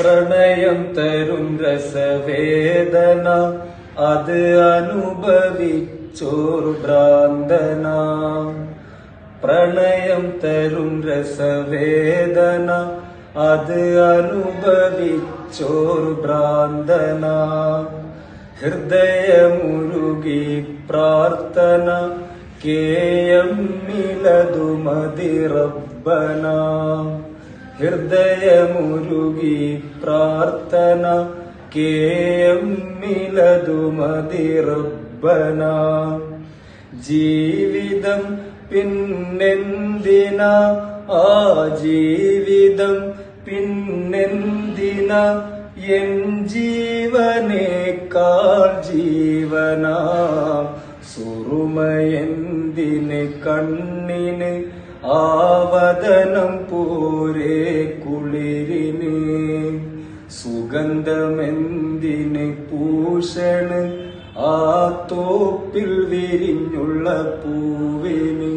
പ്രണയം തരും രസവേദന അത് അനുഭവിച്ചോർ ഭ്രാന്തന. പ്രണയം തരും രസവേദന അത് അനുഭവിച്ചോർ ഭ്രാന്തന. ഹൃദയമുരുകി പ്രാർത്ഥന കേയമ്മിലതുമതിറബ്ബന ഹൃദയമുരുകി പ്രാർത്ഥന കേയമ്മിലതുമതിറബ്ബന ജീവിതം പിന്നെന്തിന? ആ ജീവിതം പിന്നെന്തിന? എൻ ജീവനേക്കാൾ ജീവന. സുറുമയെന്തിന് കണ്ണിന് ആവദനം പോരെ കുളിരിന് സുഗന്ധമെന്തിന് പൂഷണ് ആ തോപ്പിൽ വിരിഞ്ഞുള്ള പൂവിന്